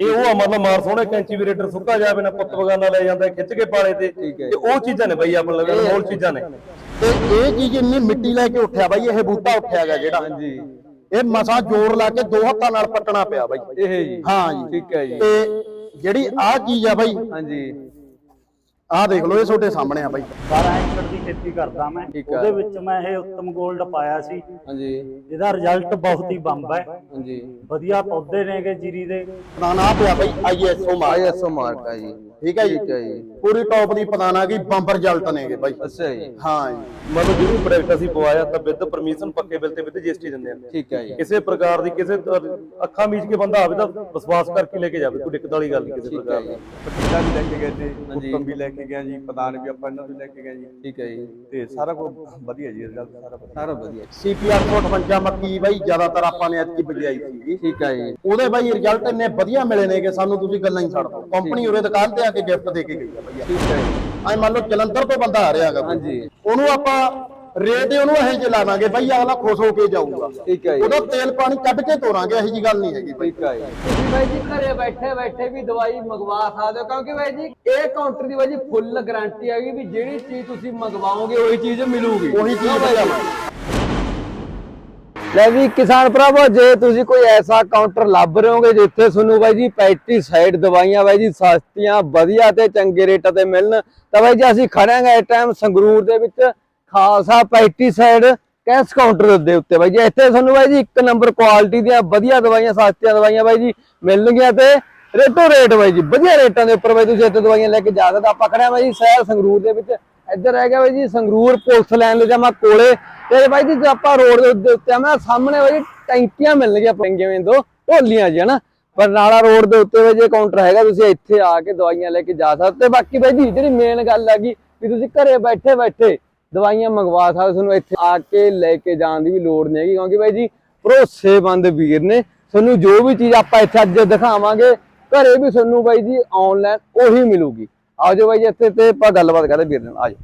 ਇਹ ਉਹ ਆ ਮਤਲਬ ਮਾਰ ਸੋਹਣੇ ਕੈਂਚੀ ਵੀ ਰੇਡਰ ਸੁੱਕਾ ਜਾਵੇ ਨਾ ਪੁੱਤ ਬਗਾਨਾ ਲੈ ਜਾਂਦਾ ਖਿੱਚ ਕੇ ਪਾਲੇ ਤੇ। ਤੇ ਉਹ ਚੀਜ਼ਾਂ ਨੇ ਬਈ ਆਪਣੇ ਲਵੇ ਅਨਮੋਲ ਚੀਜ਼ਾਂ ਨੇ। ਤੇ ਇਹ ਚੀਜ਼ ਇੰਨੀ ਮਿੱਟੀ ਲੈ ਕੇ ਉੱਠਿਆ ਬਾਈ ਇਹ ਬੂਟਾ ਉੱਠਿਆ ਗਿਆ ਜਿਹੜਾ। ਹਾਂਜੀ। ਇਹ ਮਸਾਂ ਜੋਰ ਲਾ ਕੇ ਦੋ ਹੱਥਾਂ ਨਾਲ ਪੱਟਣਾ ਪਿਆ ਬਾਈ। ਇਹ ਜੀ ਹਾਂ ਜੀ। ਠੀਕ ਹੈ ਜੀ। ਤੇ ਜਿਹੜੀ ਆਹ ਚੀਜ਼ ਆ ਬਾਈ ਹਾਂਜੀ। ਆਹ ਦੇਖ ਲਓ ਇਹ ਤੁਹਾਡੇ ਸਾਹਮਣੇ ਆ ਬਾਈ। 12 ਏਕੜ ਦੀ ਖੇਤੀ ਕਰਦਾ ਮੈਂ। ਠੀਕ ਆ। ਉਹਦੇ ਵਿੱਚ ਮੈਂ ਇਹ ਉੱਤਮ 골ਡ ਪਾਇਆ ਸੀ। ਹਾਂਜੀ। ਇਹਦਾ ਰਿਜ਼ਲਟ ਬਹੁਤ ਹੀ ਬੰਬ ਹੈ। ਹਾਂਜੀ। ਵਧੀਆ ਪੌਦੇ ਨੇਗੇ ਜੀਰੀ ਦੇ। ਪਦਾਨਾ ਪਿਆ ਬਾਈ ਆਈਐਸਓ ਮਾਰ ਆਈਐਸਓ ਮਾਰਕ ਹੈ ਜੀ। ਠੀਕ ਹੈ ਜੀ? ਠੀਕ ਹੈ ਜੀ। ਪੂਰੀ ਟੌਪ ਦੀ ਪਦਾਨਾ ਕੀ ਬੰਪਰ ਰਿਜ਼ਲਟ ਨੇਗੇ ਬਾਈ। ਅੱਛਾ ਜੀ। ਹਾਂ ਜੀ। ਮਤਲਬ ਜਿਹੜੀ ਪ੍ਰੋਡਕਟ ਅਸੀਂ ਪਵਾਇਆ ਤਾਂ ਵਿਦ ਪਰਮਿਸ਼ਨ ਪੱਕੇ ਬਿੱਲ ਤੇ ਵਿਦ ਜੀਐਸਟੀ ਦਿੰਦੇ ਆ। ਠੀਕ ਹੈ ਜੀ। ਕਿਸੇ ਪ੍ਰਕਾਰ ਦੀ ਕਿਸੇ ਅੱਖਾਂ ਮੀਚ ਕੇ ਬੰਦਾ ਆਵੇ ਤਾਂ ਵਿਸ਼ਵਾਸ ਕਰਕੇ ਲੈ ਕੇ ਜਾਵੇ ਕੋਈ ਦਿੱਕਤ ਵਾਲੀ ਗੱਲ ਨਹੀਂ ਕਿਸੇ ਠੀਕ ਹੈ ਪ੍ਰਕਾਰ ਜੀ। ਦੀ। ਪਟੀਲਾ ਵੀ ਲੈ ਕੇ ਗਏ ਤੇ ਹਾਂਜੀ। ਵੀ ਲੈ ਕੇ ਗਿਆ ਜੀ ਪਦਾਨ ਵੀ ਆਪਾਂ ਇਹਨਾਂ ਤੋਂ ਲੈ ਕੇ ਗਏ ਜੀ। ਠੀਕ ਹੈ ਜੀ। ਤੇ ਸਾਰਾ ਕੁਝ ਵਧੀਆ ਜੀ ਰਿਜ਼ਲਟ ਸਾਰਾ ਵਧੀਆ। ਸਾਰਾ ਵਧੀਆ। ਸੀਪੀਆਰ 158 ਮੱਕੀ ਬਾਈ ਜ਼ਿਆਦਾਤਰ ਆਪਾਂ ਨੇ ਐਤਕੀ ਬਜਾਈ ਸੀਗੀ। ਠੀਕ ਹੈ ਜੀ। ਉਹਦੇ ਬਾਈ ਰਿਜ਼ਲਟ ਇੰਨੇ ਵਧੀਆ ਮਿਲੇ ਨੇਗੇ ਸਾਨੂੰ ਤੁਸੀਂ ਗੱਲਾਂ ਹੀ ਛੱਡ ਦਿਓ। ਕੰਪਨੀ ਉਰੇ ਦੁਕਾਨ ਤੇ ਆ ਕੇ ਗਿਫਟ ਦੇ ਕੇ ਗਈ ਆ ਭਈਆ। ਠੀਕ ਹੈ ਜੀ। ਐ ਮੰਨ ਲਓ ਜਲੰਧਰ ਤੋਂ ਬੰਦਾ ਆ ਰਿਹਾ ਹੈਗਾ ਕੋਈ। ਹਾਂਜੀ। ਉਹਨੂੰ ਆਪਾਂ ਰੇਟ ਹੀ ਉਹਨੂੰ ਇਹ ਚ ਲਾਵਾਂਗੇ ਬਈ ਅਗਲਾ ਖੁਸ਼ ਹੋ ਕੇ ਜਾਊਗਾ। ਠੀਕ ਹੈ ਜੀ। ਉਹਦਾ ਤੇਲ ਪਾਣੀ ਕੱਢ ਕੇ ਤੋਰਾਂਗੇ ਇਹੋ ਜੀ ਗੱਲ ਨਹੀਂ ਹੈਗੀ ਠੀਕ ਹੈ ਜੀ। ਤੁਸੀਂ ਬਾਈ ਜੀ ਘਰੇ ਬੈਠੇ ਬੈਠੇ ਵੀ ਦਵਾਈ ਮੰਗਵਾ ਸਕਦੇ ਹੋ ਕਿਉਂਕਿ ਬਾਈ ਜੀ ਇਹ ਕਾਊਂਟਰ ਦੀ ਬਾਈ ਜੀ ਫੁੱਲ ਗਾਰੰਟੀ ਹੈਗੀ ਵੀ ਜਿਹੜੀ ਚੀਜ਼ ਤੁਸੀਂ ਮੰਗਵਾਓਗੇ ਉਹੀ ਚੀਜ਼ ਮਿਲੂਗੀ। ਉਹੀ ਚੀਜ਼ ਬਈ ਲੈ ਵੀ ਕਿਸਾਨ ਭਰਾਵੋ, ਜੇ ਤੁਸੀਂ ਕੋਈ ਐਸਾ ਕਾਊਂਟਰ ਲੱਭ ਰਹੇ ਹੋਗੇ ਜਿੱਥੇ ਤੁਹਾਨੂੰ ਬਾਈ ਜੀ ਪੈਸਟੀਸਾਈਡ ਦਵਾਈਆਂ ਬਾਈ ਜੀ ਸਸਤੀਆਂ ਵਧੀਆ ਤੇ ਚੰਗੇ ਰੇਟਾਂ ਤੇ ਮਿਲਣ, ਤਾਂ ਬਾਈ ਜੀ ਅਸੀਂ ਖੜਾਂਗੇ ਇਸ ਟਾਈਮ ਸੰਗਰੂਰ ਦੇ ਵਿੱਚ ਖਾਲਸਾ ਪੈਸਟੀਸਾਈਡ ਕੈਸ ਕਾਊਂਟਰ ਦੇ ਉੱਤੇ। ਬਾਈ ਜੀ ਇੱਥੇ ਤੁਹਾਨੂੰ ਬਾਈ ਜੀ ਇੱਕ ਨੰਬਰ ਕੁਆਲਿਟੀ ਦੀਆਂ ਵਧੀਆ ਦਵਾਈਆਂ, ਸਸਤੀਆਂ ਦਵਾਈਆਂ ਬਾਈ ਜੀ ਮਿਲਣਗੀਆਂ ਤੇ ਰੇਟੋ ਰੇਟ ਬਾਈ ਜੀ, ਵਧੀਆ ਰੇਟਾਂ ਦੇ ਉੱਪਰ ਬਾਈ ਤੁਸੀਂ ਇੱਥੇ ਦਵਾਈਆਂ ਲੈ ਕੇ ਜਾ ਸਕਦੇ ਆਪਾਂ ਖੜਿਆ ਬਾਈ ਜੀ ਸ਼ਹਿਰ ਸੰਗਰੂਰ ਦੇ ਵਿੱਚ। ਇੱਧਰ ਹੈਗਾ ਬਾਈ ਜੀ ਸੰਗਰੂਰ ਪੁਲਿਸ ਲਾਈਨ ਲੈ ਜਮਾ ਕੋਲੇ। ਤੇ ਬਾਈ ਜੀ ਆਪਾਂ ਰੋਡ ਦੇ ਉੱਤੇ ਉੱਤੇ ਆਵਾਂ ਸਾਹਮਣੇ ਬਾਈ ਟੈਂਕੀਆਂ ਮਿਲਣਗੀਆਂ ਪੰਗੇਵੇਂ ਤੋਂ ਢੋਲੀਆਂ ਜੀ, ਹਨਾ? ਬਰਨਾਲਾ ਰੋਡ ਦੇ ਉੱਤੇ ਬਾਈ ਕਾਊਂਟਰ ਹੈਗਾ, ਤੁਸੀਂ ਇੱਥੇ ਆ ਕੇ ਦਵਾਈਆਂ ਲੈ ਕੇ ਜਾ ਸਕਦੇ ਬਾਕੀ ਬਾਈ ਜੀ, ਜਿਹੜੀ ਮੇਨ ਗੱਲ ਹੈਗੀ ਵੀ ਤੁਸੀਂ ਘਰੇ ਬੈਠੇ ਬੈਠੇ ਦਵਾਈਆਂ ਮੰਗਵਾ ਸਕਦੇ ਤੁਹਾਨੂੰ ਇੱਥੇ ਆ ਕੇ ਲੈ ਕੇ ਜਾਣ ਦੀ ਵੀ ਲੋੜ ਨਹੀਂ ਹੈਗੀ, ਕਿਉਂਕਿ ਬਾਈ ਜੀ, ਭਰੋਸੇਮੰਦ ਵੀਰ ਨੇ। ਤੁਹਾਨੂੰ ਜੋ ਵੀ ਚੀਜ਼ ਆਪਾਂ ਇੱਥੇ ਅੱਜ ਦਿਖਾਵਾਂਗੇ, ਘਰੇ ਵੀ ਤੁਹਾਨੂੰ ਬਾਈ ਜੀ ਆਨਲਾਈਨ ਉਹੀ ਮਿਲੂਗੀ। ਆਜੋ ਬਾਈ ਜੀ, ਇੱਥੇ ਤੇ ਆਪਾਂ ਗੱਲਬਾਤ ਕਰਦੇ ਵੀਰ ਨਾਲ। ਆਜੋ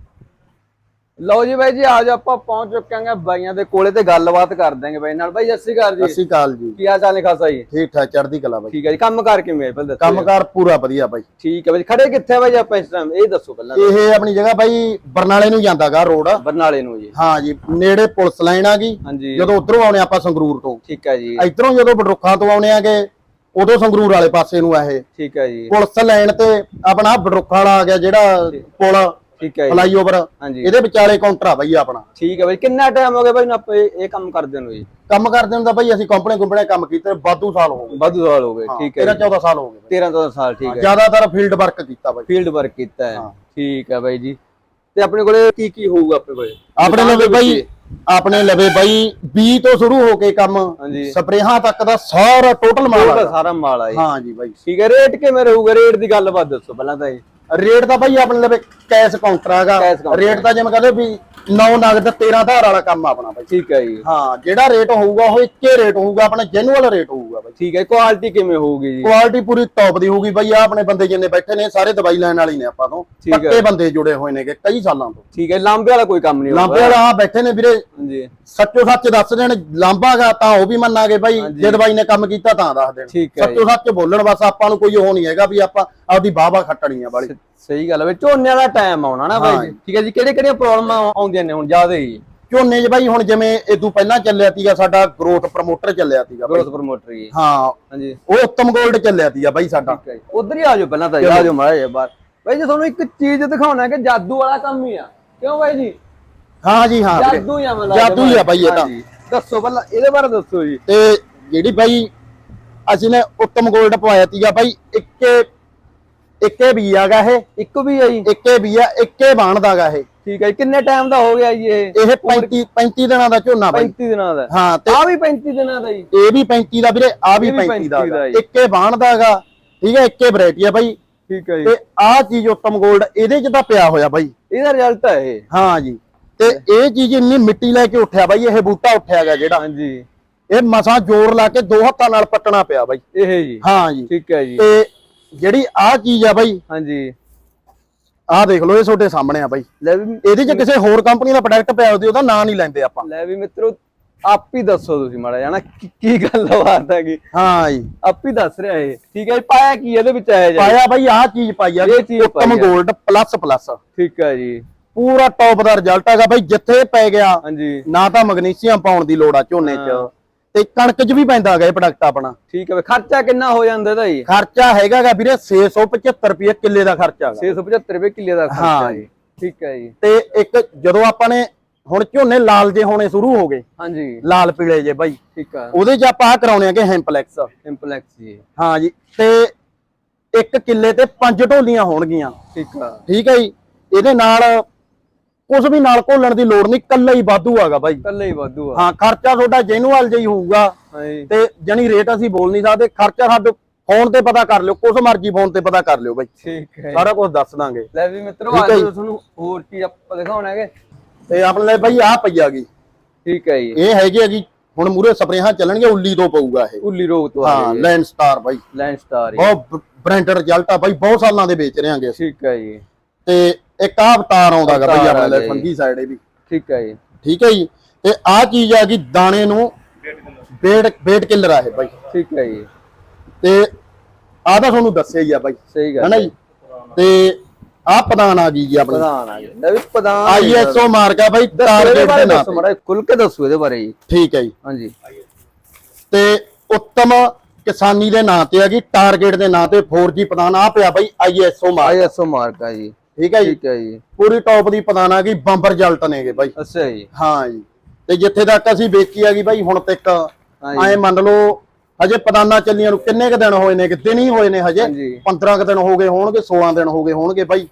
ਲਓ ਜੀ ਬਾਈ ਜੀ ਆਜੋ ਆਪਾਂ ਪਹੁੰਚ ਚੁੱਕੇ ਹਾਂ ਬਾਈਆਂ ਦੇ ਕੋਲੇ ਤੇ ਗੱਲਬਾਤ ਕਰ ਦਾਂਗੇ ਬਾਈ ਨਾਲ। ਬਾਈ ਸਤਿ ਸ਼੍ਰੀ ਅਕਾਲ ਜੀ। ਸਤਿ ਅਕਾਲ ਜੀ। ਕੀ ਹਾਲ ਚਾਲ ਨੇ ਖਾਸਾ ਜੀ? ਠੀਕ ਠਾਕ ਚੜ੍ਹਦੀ ਕਲਾ ਬਾਈ। ਠੀਕ ਹੈ ਜੀ ਕੰਮ ਕਰਕੇ ਮੇਰੇ ਪਹਿਲਾਂ ਦੱਸੋ ਕੰਮਕਾਰ ਪੂਰਾ ਵਧੀਆ ਬਾਈ। ਠੀਕ ਹੈ ਬਾਈ। ਖੜੇ ਕਿੱਥੇ ਆ ਬਾਈ ਆਪਾਂ ਇਸ ਟਾਈਮ ਇਹ ਦੱਸੋ ਪਹਿਲਾਂ। ਇਹ ਆਪਣੀ ਜਗ੍ਹਾ ਬਾਈ ਬਰਨਾਲੇ ਨੂੰ ਜਾਂਦਾਗਾ ਰੋਡ। ਬਰਨਾਲੇ ਨੂੰ ਜੀ। ਹਾਂ ਜੀ ਨੇੜੇ ਪੁਲਿਸ ਲਾਈਨ ਆ ਗਈ। ਜਦੋਂ ਉਧਰੋਂ ਆਉਣੇ ਆਪਾਂ ਸੰਗਰੂਰ ਤੋਂ। ਠੀਕ ਹੈ ਜੀ। ਇਧਰੋਂ ਜਦੋਂ ਬਡਰੁੱਖਾਂ ਤੋਂ ਆਉਣੇ ਆਗੇ ਉਦੋਂ ਸੰਗਰੂਰ ਵਾਲੇ ਪਾਸੇ ਨੂੰ ਆ ਇਹ। ਠੀਕ ਹੈ ਜੀ। ਪੁਲਿਸ ਲਾਈਨ ਤੇ ਆਪਣਾ ਬਡਰੁੱਖਾਂ ਵਾਲਾ ਆ ਗਿਆ ਜਿਹੜਾ ਪੁਲ। ਠੀਕ ਹੈ ਜੀ। ਫਲਾਈਓਵਰ ਹਾਂਜੀ। ਇਹਦੇ ਵਿਚਾਲੇ ਕਾਊਂਟਰ ਆ ਬਾਈ ਆਪਣਾ। ਠੀਕ ਹੈ ਬਾਈ ਕਿੰਨਾ ਟਾਈਮ ਹੋ ਗਿਆ ਬਾਈ ਨੂੰ ਆਪਾਂ ਇਹ ਇਹ ਕੰਮ ਕਰਦੇ ਨੂੰ ਜੀ? ਕੰਮ ਕਰਦੇ ਹੁੰਦਾ ਬਾਈ ਅਸੀਂ ਕੰਪਨੀ ਕੰਪਨੀ ਕੰਮ ਕੀਤੇ ਵਾਧੂ ਸਾਲ ਹੋ ਗਏ। ਵਾਧੂ ਸਾਲ ਹੋ ਗਏ ਠੀਕ ਹੈ 13 14 ਸਾਲ ਹੋ ਗਏ 13 14 ਸਾਲ ਠੀਕ ਹੈ ਜ਼ਿਆਦਾਤਰ ਫੀਲਡ ਵਰਕ ਕੀਤਾ ਬਾਈ। ਫੀਲਡ ਵਰਕ ਕੀਤਾ ਹੈ। ਠੀਕ ਹੈ ਬਾਈ ਜੀ। ਤੇ ਆਪਣੇ ਕੋਲੇ ਕੀ ਕੀ ਹੋਊਗਾ ਆਪਣੇ ਕੋਲੇ? ਆਪਣੇ ਲਵੇ ਬਾਈ ਆਪਣੇ ਲਵੇ ਬਾਈ 20 ਤੋਂ ਸ਼ੁਰੂ ਹੋ ਕੇ ਕੰਮ ਹਾਂਜੀ। ਸਪਰੇਹਾਂ ਤੱਕ ਦਾ ਸਾਰਾ ਟੋਟਲ ਮਾਲ ਉਹਦਾ ਆ ਸਾਰਾ ਮਾਲ ਆ ਜੀ ਹਾਂ ਜੀ ਬਾਈ। ਠੀਕ ਹੈ ਰੇਟ ਕਿਵੇਂ ਰਹੂਗਾ? ਰੇਟ ਦੀ ਗੱਲਬਾਤ ਦੱਸੋ ਪਹਿਲਾਂ ਤਾਂ ਇਹ। ਰੇਟ ਤਾਂ ਬਾਈ ਆਪਣੇ ਲਵੇ ਕੈਸ਼ ਕਾਊਂਟਰ ਹੈਗਾ। ਰੇਟ ਤਾਂ ਜਿਵੇਂ ਕਹਿੰਦੇ ਵੀ 9 ਨਗਦ 13 ਧਾਰ ਵਾਲਾ ਕੰਮ ਆਪਣਾ ਬਾਈ। ਠੀਕ ਹੈ ਜੀ। ਹਾਂ ਜਿਹੜਾ ਰੇਟ ਹੋਊਗਾ ਉਹ ਇੱਕੇ ਰੇਟ ਹੋਊਗਾ ਆਪਣਾ ਜੈਨੂਅਲ ਰੇਟ ਹੋਊਗਾ ਬਾਈ। ਠੀਕ ਹੈ ਕੁਆਲਿਟੀ ਕਿਵੇਂ ਹੋਊਗੀ ਜੀ? ਕੁਆਲਿਟੀ ਪੂਰੀ ਟੌਪ ਦੀ ਹੋਊਗੀ ਬਾਈ ਆ ਆਪਣੇ ਬੰਦੇ ਜਿੰਨੇ ਬੈਠੇ ਨੇ ਸਾਰੇ ਦਵਾਈ ਲੈਣ ਵਾਲੀ ਨੇ ਆਪਾਂ ਤੋਂ। ਪੱਕੇ ਬੰਦੇ ਜੁੜੇ ਹੋਏ ਨੇਗੇ ਕਈ ਸਾਲਾਂ ਤੋਂ। ਠੀਕ ਹੈ ਲਾਂਬੇ ਵਾਲਾ ਕੋਈ ਕੰਮ ਨਹੀਂ ਲਾਂਬੇ ਵਾਲਾ ਆ ਬੈਠੇ ਨੇ ਵੀਰੇ। ਹਾਂਜੀ। ਸੱਚੋ ਸੱਚ ਦੱਸ ਦੇਣ ਲਾਂਬਾਗਾ ਤਾਂ ਉਹ ਵੀ ਮੰਨਾਂਗੇ ਬਾਈ ਜੇ ਦਵਾਈ ਨੇ ਕੰਮ ਕੀਤਾ ਤਾਂ ਦੱਸ ਦੇਣ। ਸੱਚੋ ਸੱਚ ਬੋਲਣ ਬਸ ਆਪਾਂ ਨੂੰ ਕੋਈ ਉਹ ਨਹੀਂ ਹੈਗਾ ਵੀ ਆਪਾਂ ਆਪਦੀ ਬਾਬਾ ਖੱਟਣੀ ਆ ਬਾਲੀ। ਸਹੀ ਗੱਲ ਹੈ ਬਈ ਝੋਨੇ ਵਾਲਾ ਟਾਈਮ ਆਉਣਾ ਨਾ ਬਾਈ ਜੀ। ਠੀਕ ਹੈ ਜੀ ਕਿਹੜੇ ਕਿਹੜੀਆਂ ਪ੍ਰੋਬਲਮਾਂ ਆਉਂਦੀਆਂ ਨੇ ਹੁਣ ਜ਼ਿਆਦਾ ਹੀ? ਝੋਨੇ 'ਚ ਬਾਈ ਹੁਣ ਜਿਵੇਂ ਇਦੋਂ ਪਹਿਲਾਂ ਚੱਲਿਆ ਸੀਗਾ ਸਾਡਾ ਗਰੋਥ ਪ੍ਰਮੋਟਰ ਚੱਲਿਆ ਸੀਗਾ ਗਰੋਥ ਪ੍ਰਮੋਟਰ ਜੀ ਹਾਂ। ਹਾਂਜੀ। ਉਹ ਉੱਤਮ ਗੋਲਡ ਚੱਲਿਆ ਸੀਗਾ ਬਾਈ ਸਾਡਾ। ਉਧਰ ਹੀ ਆ ਜਾਓ ਪਹਿਲਾਂ ਤਾਂ ਆ ਜਾਓ ਮਾੜਾ ਜਿਹਾ ਬਾਹਰ। ਬਾਈ ਜੀ ਤੁਹਾਨੂੰ ਇੱਕ ਚੀਜ਼ ਦਿਖਾਉਣਾ ਕਿ ਜਾਦੂ ਵਾਲਾ ਕੰਮ ਹੀ ਆ। ਕਿਉਂ ਬਾਈ ਜੀ? ਹਾਂ ਜੀ ਹਾਂ। ਜਾਦੂ ਹੀ ਆ ਮਤਲਬ ਜਾਦੂ ਹੀ ਆ ਬਾਈ। ਇਹ ਤਾਂ। ਦੱਸੋ ਪਹਿਲਾਂ ਇਹਦੇ ਬਾਰੇ ਦੱਸੋ ਜੀ। ਤੇ ਜਿਹੜੀ ਬਾਈ ਅਸੀਂ ਨੇ ਉੱਤਮ ਗੋਲਡ ਪਵਾਇਆ ਸੀਗਾ ਬਾਈ ਇੱਕੇ ਇੱਕੇ ਵੀ ਆਗਾ ਇਹ। ਇੱਕ ਵੀ ਆ ਜੀ। ਇੱਕੇ ਵੀ ਆ ਇੱਕੇ ਬਾਣਦਾਗਾ ਇਹ। ਠੀਕ ਹੈ ਜੀ। ਕਿੰਨੇ ਟਾਈਮ ਦਾ ਹੋ ਗਿਆ ਜੀ ਇਹ? ਇਹ 35 35 ਦਿਨਾਂ ਦਾ ਝੋਨਾ ਬਾਈ। 35 ਦਿਨਾਂ ਦਾ। ਹਾਂ ਤੇ ਆ ਵੀ 35 ਦਿਨਾਂ ਦਾ ਜੀ। ਇਹ ਵੀ 35 ਦਾ ਵੀਰੇ ਆ ਵੀ ਇਹ ਵੀ 35 ਦਾ 35 ਦਾ ਗਾ। ਜੀ। ਇੱਕੇ ਬਾਣਦਾਗਾ ਠੀਕ ਹੈ ਇੱਕੇ ਵੈਰਾਈਟੀ ਆ ਬਾਈ। ਠੀਕ ਹੈ ਜੀ। ਤੇ ਆਹ ਚੀਜ਼ ਉੱਤਮ ਗੋਲਡ ਇਹਦੇ 'ਚ ਤਾਂ ਪਿਆ ਹੋਇਆ ਬਾਈ। ਇਹਦਾ ਰਿਜ਼ਲਟ ਹੈ ਇਹ। ਹਾਂ ਜੀ। ਤੇ ਇਹ ਚੀਜ਼ ਇੰਨੀ ਮਿੱਟੀ ਲੈ ਕੇ ਉੱਠਿਆ ਬਾਈ ਇਹ ਬੂਟਾ ਉੱਠਿਆਗਾ ਜਿਹੜਾ। ਹਾਂਜੀ ਇਹ ਮਸਾਂ ਜ਼ੋਰ ਲਾ ਕੇ ਦੋ ਹੱਥਾਂ ਨਾਲ ਪੱਟਣਾ ਪਿਆ ਬਾਈ। ਇਹ ਜੀ। ਹਾਂ ਜੀ। ਠੀਕ ਹੈ ਜੀ। ਤੇ ਜਿਹੜੀ ਆਹ ਚੀਜ਼ ਆ ਬਾਈ ਹਾਂਜੀ। ਆਹ ਦੇਖ ਲਓ ਇਹ ਤੁਹਾਡੇ ਸਾਹਮਣੇ ਆ ਬਾਈ। ਲੈ ਵੀ ਇਹਦੇ 'ਚ ਕਿਸੇ ਹੋਰ ਕੰਪਨੀ ਦਾ ਪ੍ਰੋਡਕਟ ਪਿਆ ਉਹਦੀ ਉਹਦਾ ਨਾਂ ਨਹੀਂ ਲੈਂਦੇ ਆਪਾਂ। ਲੈ ਵੀ ਮਿੱਤਰੋ ਆਪ ਹੀ ਦੱਸੋ ਤੁਸੀਂ ਮਾੜਾ ਜਾਣਾ ਕੀ ਗੱਲ ਬਾਤ ਹੈਗੀ? ਹਾਂ ਜੀ। ਆਪ ਹੀ ਦੱਸ ਰਿਹਾ ਇਹ। ਠੀਕ ਹੈ ਪਾਇਆ ਕੀ ਇਹਦੇ ਵਿੱਚ ਆਇਆ ਜੀ ਪਾਇਆ ਬਾਈ ਆਹ ਚੀਜ਼ ਪਾਈ ਆ ਇਹ ਚੀਜ਼ ਉੱਤਮ। 골ਡ ਪਲੱਸ ਪਲੱਸ ਠੀਕ ਹੈ ਜੀ। ਪੂਰਾ ਟੌਪ ਦਾ ਰਿਜ਼ਲਟ ਹੈਗਾ ਬਾਈ ਜਿੱਥੇ ਪੈ ਗਿਆ ਹਾਂਜੀ। ਨਾ ਤਾਂ ਮੈਗਨੀਸ਼ੀਅਮ ਪਾਉਣ ਦੀ ਲੋੜ ਆ ਝੋਨੇ 'ਚ। ਤੇ ਕਣਕ 'ਚ ਵੀ ਪੈਂਦਾ ਹੈਗਾ ਇਹ ਪ੍ਰੋਡਕਟ ਆਪਣਾ। ਠੀਕ ਹੈ ਖਰਚਾ ਕਿੰਨਾ ਹੋ ਜਾਂਦਾ ਇਹਦਾ ਜੀ? ਖਰਚਾ ਹੈਗਾਗਾ ਵੀਰੇ 675 ਰੁਪਏ ਕਿੱਲੇ ਦਾ ਖਰਚਾ ਹੈਗਾ। 675 ਰੁਪਏ ਕਿੱਲੇ ਦਾ ਖਰਚਾ ਹਾਂ ਜੀ। ਠੀਕ ਹੈ ਜੀ। ਤੇ ਇੱਕ ਜਦੋਂ ਆਪਾਂ ਨੇ ਹੁਣ ਝੋਨੇ ਲਾਲ ਜੇ ਹੋਣੇ ਸ਼ੁਰੂ ਹੋ ਗਏ। ਹਾਂਜੀ। ਲਾਲ ਪੀਲੇ ਜੇ ਬਾਈ। ਠੀਕ ਹੈ ਉਹਦੇ 'ਚ ਆਪਾਂ ਕਰਾਉਣੇ ਆਗੇ ਹੈਂਪਲੈਕਸ ਇੰਪਲੈਕਸ ਜੀ। ਹਾਂ ਜੀ ਤੇ ਇੱਕ ਕਿੱਲੇ ਤੇ ਪੰਜ ਢੋਲੀਆਂ ਹੋਣਗੀਆਂ। ਠੀਕ ਆ। ਠੀਕ ਹੈ ਜੀ ਇਹਦੇ ਨਾਲ ਕੁਝ ਵੀ ਨਾਲ ਘੋਲਣ ਦੀ ਲੋੜ ਨਹੀਂ ਕੱਲਾ ਹੀ ਵਾਧੂ ਆਗਾ ਬਾਈ। ਕੱਲੇ ਹੀ ਵਾਧੂ ਆ। ਹਾਂ ਖਰਚਾ ਤੁਹਾਡਾ ਜੈਨੂਅਲ ਹੀ ਹੋਊਗਾ। ਤੇ ਜਣੀ ਰੇਟ ਅਸੀਂ ਬੋਲ ਨਹੀਂ ਸਕਦੇ ਖਰਚਾ ਸਾਡੇ ਫੋਨ ਤੇ ਪਤਾ ਕਰ ਲਿਓ ਕੁਛ ਮਰਜ਼ੀ ਫੋਨ ਤੇ ਪਤਾ ਕਰ ਲਿਓ ਬਾਈ। ਠੀਕ ਹੈ। ਸਾਰਾ ਕੁਝ ਦੱਸ ਦਾਂਗੇ। ਲੈ ਵੀ ਮਿੱਤਰੋ ਅੱਜ। ਤੁਹਾਨੂੰ ਹੋਰ ਚੀਜ਼ ਆਪਾਂ ਦਿਖਾਉਣਾ ਹੈਗੇ। ਤੇ ਆਪਣੇ ਲਈ ਬਾਈ ਆਹ ਪਈ ਹੈਗੀ ਠੀਕ ਹੈ ਜੀ। ਇਹ ਹੈਗੀ ਹੈਗੀ ਹੁਣ ਮੂਰੇ ਸਪਰੇਹਾਂ ਚੱਲਣਗੇ ਉੱਲੀ ਤੋਂ ਪਊਗਾ ਇਹ। ਉੱਲੀ ਰੋਗ ਤੋਂ ਆ ਹਾਂ ਗਈ ਲੈਂਡ ਸਟਾਰ ਬਾਈ। ਲੈਂਡ ਸਟਾਰ ਬਹੁਤ ਬ੍ਰਾਂਡਡ ਰਿਜ਼ਲਟ ਆ ਬਾਈ ਬਹੁਤ ਸਾਲਾਂ ਦੇ ਵੇਚ ਰਹੇ ਅਸੀਂ। ਠੀਕ ਹੈ ਜੀ। ਤੇ ਇੱਕ ਆਹ ਅਵਤਾਰ ਆਉਂਦਾਗਾ ਬਾਈ ਆ ਆਪਣੇ ਲਈ। ਫੰਗੀ ਸਾਈਡ ਇਹ ਵੀ। ਠੀਕ ਹੈ ਜੀ। ਠੀਕ ਹੈ ਜੀ? ਤੇ ਆਹ ਚੀਜ਼ ਆ ਗਈ ਦਾਣੇ ਨੂੰ ਵੇਟ ਵੇਟ ਕਿਲਰ ਆ ਇਹ ਬਾਈ। ਠੀਕ ਹੈ ਜੀ। ਤੇ ਆਹ ਤਾਂ ਤੁਹਾਨੂੰ ਦੱਸਿਆ ਹੀ ਆ ਬਾਈ। ਸਹੀ ਗੱਲ ਹਨਾ ਜੀ? ਤੇ ਆਹ ਪ੍ਰਧਾਨ ਆ ਗਈ ਜੀ ਆਪਣੀ। ਪ੍ਰਧਾਨ ਆ ਲੈ ਵੀ ਪ੍ਰਧਾਨ ਆਈਐਸਓ ਮਾਰਕ ਆ ਬਾਈ ਟਾਰਗੇਟ ਦੇ ਨਾਂ ਤੇ ਮਾੜਾ ਖੁੱਲ ਕੇ ਦੱਸੋ ਇਹਦੇ ਬਾਰੇ ਜੀ। ਠੀਕ ਹੈ ਜੀ। ਹਾਂਜੀ। ਤੇ ਉੱਤਮ ਕਿਸਾਨੀ ਦੇ ਨਾਂ ਤੇ ਹੈਗੀ ਟਾਰਗੇਟ ਦੇ ਨਾਂ ਤੇ 4G ਪ੍ਰਧਾਨ ਆ ਪਿਆ ਬਾਈ ਆਈਐਸਓ ਮਾਰਕ। ਆਈਐਸਓ ਮਾਰਕ ਆ ਜੀ। ਠੀਕ ਹੈ ਜੀ? ਠੀਕ ਹੈ ਜੀ। ਪੂਰੀ ਟੌਪ ਦੀ ਆ ਗਈ ਬੰਬਰ ਰਿਜ਼ਲਟ ਨੇਗੇ ਬਾਈ। ਅੱਛਾ ਜੀ। ਹਾਂ ਜੀ। ਤੇ ਜਿੱਥੇ ਤੱਕ ਅਸੀਂ ਵੇਚੀ ਹੈਗੀ ਬਾਈ ਹੁਣ ਤੱਕ। ਐ ਮੰਨ ਲਓ ਹਜੇ ਪਦਾਨਾ ਚੱਲੀਆਂ ਨੂੰ ਕਿੰਨੇ ਕ ਦਿਨ ਹੋਏ ਨੇ ਕਿ ਦਿਨ ਹੀ ਹੋਏ ਨੇ ਹਜੇ। ਹਾਂਜੀ। 15 ਕ ਦਿਨ ਹੋ ਗਏ ਹੋਣਗੇ 16 ਦਿਨ ਹੋ ਗਏ ਹੋਣਗੇ ਬਾਈ।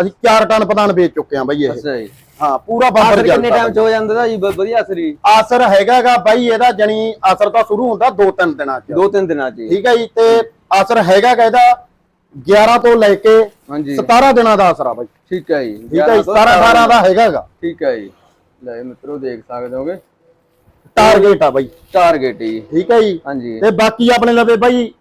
ਅਸੀਂ 4 ਟਨ ਪਦਾਨ ਵੇਚ ਚੁੱਕੇ ਆ ਬਾਈ ਇਹ। ਅੱਛਾ ਜੀ। ਹਾਂ ਪੂਰਾ ਬੰਬਰ ਆਖਰ ਕਿੰਨੇ ਟਾਈਮ ਚ ਹੋ ਜਾਂਦਾ ਦਾ ਜੀ? ਵਧੀਆ ਅਸਰੀ ਆਸਰ ਹੈਗਾਗਾ ਬਾਈ ਇਹਦਾ ਜਣੀ ਅਸਰ ਤਾਂ ਸ਼ੁਰੂ ਹੁੰਦਾ 2-3 ਦਿਨਾਂ ਚ। ਦੋ ਤਿੰਨ ਦਿਨਾਂ ਚ ਠੀਕ ਹੈ ਜੀ ਤੇ ਅਸਰ ਹੈਗਾਗਾ ਇਹਦਾ 11 ਤੋਂ ਲੈ ਕੇ ਹਾਂਜੀ। 17 ਦਿਨਾਂ ਦਾ ਅਸਰ ਆ ਬਾਈ। ਠੀਕ ਹੈ ਜੀ। ਠੀਕ ਹੈ ਜੀ 17 18 ਦਾ ਹੈਗਾਗਾ ਠੀਕ ਹੈ ਜੀ। ਲੈ ਮਿੱਤਰੋ ਦੇਖ ਸਕਦੇ ਹੋਗੇ। ਟਾਰਗੇਟ ਆ ਬਾਈ। ਟਾਰਗੇਟ ਜੀ। ਠੀਕ ਹੈ ਜੀ। ਹਾਂਜੀ। ਤੇ ਬਾਕੀ ਆਪਣੇ ਲਵੇ ਬਾਈ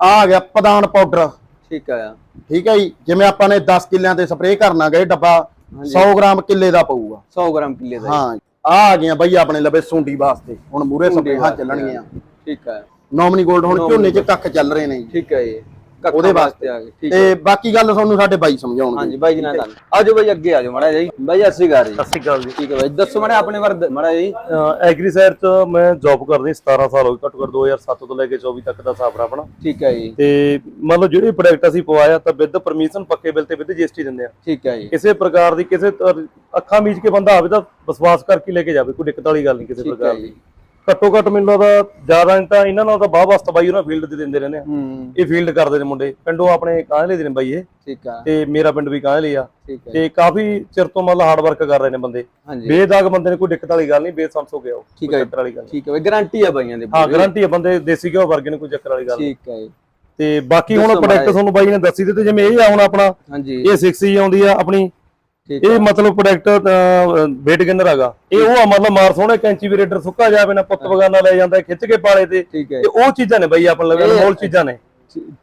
ਆ ਆ ਗਿਆ ਪਦਾਨ ਪਾਊਡਰ ਠੀਕ ਹੈ। ਠੀਕ ਹੈ ਜੀ। ਜਿਵੇਂ ਆਪਾਂ ਨੇ 10 ਕਿੱਲਿਆਂ ਤੇ ਸਪਰੇਅ ਕਰਨਾ ਗਏ ਡੱਬਾ 100 ਗ੍ਰਾਮ ਕਿੱਲੇ ਦਾ ਪਊਗਾ। 100 ਗ੍ਰਾਮ ਕਿੱਲੇ ਦਾ। ਹਾਂ। ਆ ਆ ਗਈਆਂ ਬਾਈ ਆਪਣੇ ਲਵੇ ਸੁੰਡੀ ਵਾਸਤੇ। ਹੁਣ ਮੂਰੇ ਸਪਰੇਹਾਂ ਚੱਲਣਗੀਆਂ। ਠੀਕ ਹੈ। ਨੋਮਨੀ 골ਡ ਹੁਣ ਝੋਨੇ 'ਚ ਕੱਖ ਚੱਲ ਰਹੇ ਨੇ ਜੀ। ਠੀਕ ਹੈ ਜੀ। ਉਹਦੇ ਵਾਸਤੇ ਆ ਗਏ ਠੀਕ ਹੈ। ਤੇ ਬਾਕੀ ਗੱਲ ਤੁਹਾਨੂੰ ਸਾਡੇ ਬਾਈ ਸਮਝਾਉਣਗੇ। ਹਾਂਜੀ ਬਾਈ ਜੀ ਨਾਲ ਗੱਲ। ਆਜੋ ਬਾਈ ਅੱਗੇ ਆਜੋ ਮਾੜਾ ਜੀ। ਬਾਈ ਅਸੀਂ ਗਾ ਜੀ। ਸ਼੍ਰੀ ਅਕਾਲ ਜੀ। ਠੀਕ ਹੈ ਬਾਈ ਦੱਸੋ ਮਾੜਾ ਆਪਣੇ ਬਾਰੇ ਮਾੜਾ ਜੀ। ਐਗਰੀ ਸਾਈਡ ਚ ਮੈਂ ਜੌਬ ਕਰਦੀ 17 ਸਾਲ ਹੋ ਗਏ ਘੱਟੋ ਘੱਟ 2007 ਤੋਂ ਲੈ ਕੇ 24 ਤੱਕ ਦਾ ਸਾਫ਼ ਆਪਣਾ। ਠੀਕ ਹੈ ਜੀ। ਤੇ ਮੰਨ ਲਓ ਜਿਹੜੇ ਪ੍ਰੋਡਕਟ ਅਸੀਂ ਪਵਾਇਆ ਤਾਂ ਵਿਦ ਪਰਮਿਸ਼ਨ ਪੱਕੇ ਬਿੱਲ ਤੇ ਵਿਦ ਜੀਐਸਟੀ ਦਿੰਦੇ ਆ। ਠੀਕ ਹੈ ਜੀ। ਕਿਸੇ ਪ੍ਰਕਾਰ ਦੀ ਕਿਸੇ ਅੱਖਾਂ ਮੀਚ ਕੇ ਬੰਦਾ ਆਵੇ ਤਾਂ ਵਿਸ਼ਵਾਸ ਕਰਕੇ ਲੈ ਕੇ ਜਾਵੇ ਕੋਈ ਦਿੱਕਤ ਵਾਲੀ ਗੱਲ ਨਹੀਂ ਕਿਸੇ ਠੀਕ ਪ੍ਰਕਾਰ ਹੈ ਦੀ। ਜੀ ਘੱਟੋ ਘੱਟ ਮੈਨੂੰ ਲੱਗਦਾ ਜ਼ਿਆਦਾ ਨਹੀਂ ਤਾਂ ਇਹਨਾਂ ਨਾਲ ਤਾਂ ਬਾਹ ਵਾਸਤਾ ਬਾਈ ਉਹਨਾਂ ਫੀਲਡ ਤੇ ਦਿੰਦੇ ਰਹਿੰਦੇ ਆ। ਹੂੰ। ਇਹ ਫੀਲਡ ਕਰਦੇ ਨੇ ਮੁੰਡੇ। ਪਿੰਡੋਂ ਆਪਣੇ ਕਾਹਲੇ ਦੇ ਨੇ ਬਾਈ ਇਹ। ਠੀਕ ਹੈ ਤੇ ਮੇਰਾ ਪਿੰਡ ਵੀ ਕਾਹਲੇ ਆ। ਤੇ ਕਾਫੀ ਚਿਰ ਤੋਂ ਮਤਲਬ ਹਾਰਡ ਵਰਕ ਕਰ ਰਹੇ ਨੇ ਬੰਦੇ। ਬੇਦਾਗ ਬੰਦੇ ਨੇ ਕੋਈ ਦਿੱਕਤ ਵਾਲੀ ਗੱਲ ਨਹੀਂ ਬੇਸੰਸ ਹੋ ਗਿਆ ਉਹ। ਠੀਕ ਹੈ। ਵਾਲੀ ਗੱਲ। ਠੀਕ ਹੈ ਗਾਰੰਟੀ ਆ ਬਾਈਆਂ ਦੇ ਹਾਂ ਗਾਰੰਟੀ ਹੈ ਬੰਦੇ ਦੇਸੀ ਘਿਓ ਵਰਗੇ ਨੇ ਕੋਈ ਚੱਕਰ ਵਾਲੀ ਗੱਲ ਨਹੀਂ। ਠੀਕ ਹੈ ਤੇ ਬਾਕੀ ਹੁਣ ਪ੍ਰੋਡਕਟ ਤੁਹਾਨੂੰ ਬਾਈ ਨੇ ਦੱਸੀ ਦਿੱਤੇ ਜਿਵੇਂ ਇਹ ਆ ਹੁਣ ਆਪਣਾ। ਇਹ 6 ਆਉਂਦੀ ਆ ਆਪਣੀ। ਇਹ ਮਤਲਬ ਪ੍ਰੋਡਕਟ ਵੇਟ ਗਿਨਰ ਹੈਗਾ। ਇਹ ਉਹ ਮਤਲਬ ਮਾਰ ਸੋਹਣੇ ਕੈਂਚੀ ਵੀ ਰੇਡਰ ਸੁੱਕਾ ਜਾਵੇ ਨਾ ਪੁੱਤ ਬਗਾਨਾ ਲੈ ਜਾਂਦਾ ਖਿੱਚ ਕੇ ਪਾਲੇ ਤੇ। ਤੇ ਉਹ ਚੀਜ਼ਾਂ ਨੇ ਬਾਈ ਆਪਣੇ ਲਵੇ ਅਨਮੋਲ ਚੀਜ਼ਾਂ ਨੇ।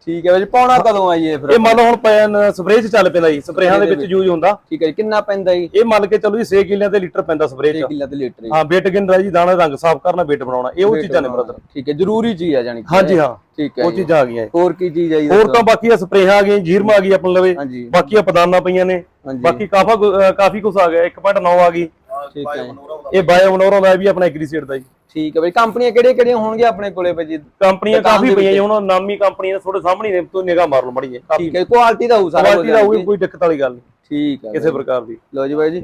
ਠੀਕ ਹੈ ਬਾਈ ਜੀ ਪਾਉਣਾ ਕਦੋਂ ਆਈਏ ਫਿਰ? ਇਹ ਮੰਨ ਲਓ ਹੁਣ ਪੈਨ ਸਪਰੇਅ ਚ ਚੱਲ ਪੈਂਦਾ ਜੀ ਸਪਰੇਹਾਂ ਦੇ ਵਿੱਚ ਯੂਜ਼ ਹੁੰਦਾ। ਠੀਕ ਹੈ ਜੀ ਕਿੰਨਾ ਪੈਂਦਾ ਜੀ? ਇਹ ਮੰਨ ਕੇ ਚੱਲੋ ਜੀ 6 ਕਿੱਲਿਆਂ ਤੇ ਲੀਟਰ ਪੈਂਦਾ ਸਪਰੇਅ 6 ਚ ਕਿੱਲਾ ਤੇ ਲੀਟਰ ਜੀ। ਹਾਂ ਵੇਟ ਗਿਨਰ ਹੈ ਜੀ ਦਾਣਾ ਰੰਗ ਸਾਫ਼ ਕਰਨਾ ਵੇਟ ਬਣਾਉਣਾ। ਇਹ ਉਹ ਚੀਜ਼ਾਂ ਨੇ ਬ੍ਰਦਰ ਠੀਕ ਹੈ ਜ਼ਰੂਰੀ ਚੀਜ਼ ਹੈ ਜਾਨੀ ਹਾਂਜੀ ਹਾਂ। ਠੀਕ ਹੈ ਉਹ ਜੀ। ਚੀਜ਼ਾਂ ਆ ਗਈਆਂ ਇਹ। ਹੋਰ ਕੀ ਚੀਜ਼ ਜੀ ਹੋਰ? ਤਾਂ ਬਾਕੀ ਆ ਸਪਰੇਹਾਂ ਆ ਗਈਆਂ ਜੀਰਮ ਆ ਗਈ ਆਪਣੇ ਲਵੇ। ਬਾਕੀ ਆ ਪਦਾਨਾ ਪਈਆਂ ਨੇ। ਬਾਕੀ ਕਾਫਾ ਕਾਫੀ ਕੁਝ ਆ ਗਿਆ 1.9 ਆ ਗਈ। ਠੀਕ ਹੈ ਜੀ। ਇਹ ਬਾਇਓ ਮਨੋਰਾ ਦਾ ਇਹ ਵੀ ਆਪਣਾ ਐਗਰੀਸੀਡ ਦਾ ਜੀ। ਠੀਕ ਹੈ ਬਾਈ ਕੰਪਨੀਆਂ ਕਿਹੜੀਆਂ ਕਿਹੜੀਆਂ ਹੋਣਗੀਆਂ ਆਪਣੇ ਕੋਲੇ ਬਾਈ ਜੀ? ਕੰਪਨੀਆਂ ਕਾਫੀ ਪਈਆਂ ਜੀ। ਹੁਣ ਨਾਮੀ ਕੰਪਨੀਆਂ ਨੇ ਤੁਹਾਡੇ ਸਾਹਮਣੇ ਨੇ ਤੂੰ ਨਿਗਾਹ ਮਾਰ ਲਓ ਮੜੀ ਜੀ ਠੀਕ ਹੈ ਕੁਆਲਿਟੀ ਦਾ ਹੋਊ ਸਾਰਾ ਕੁਆਲਿਟੀ ਦਾ ਕੋਈ ਦਿੱਕਤ ਵਾਲੀ ਗੱਲ ਨਹੀਂ। ਠੀਕ ਹੈ ਕਿਸੇ ਪ੍ਰਕਾਰ ਦੀ। ਲੋ ਜੀ ਬਾਈ ਜੀ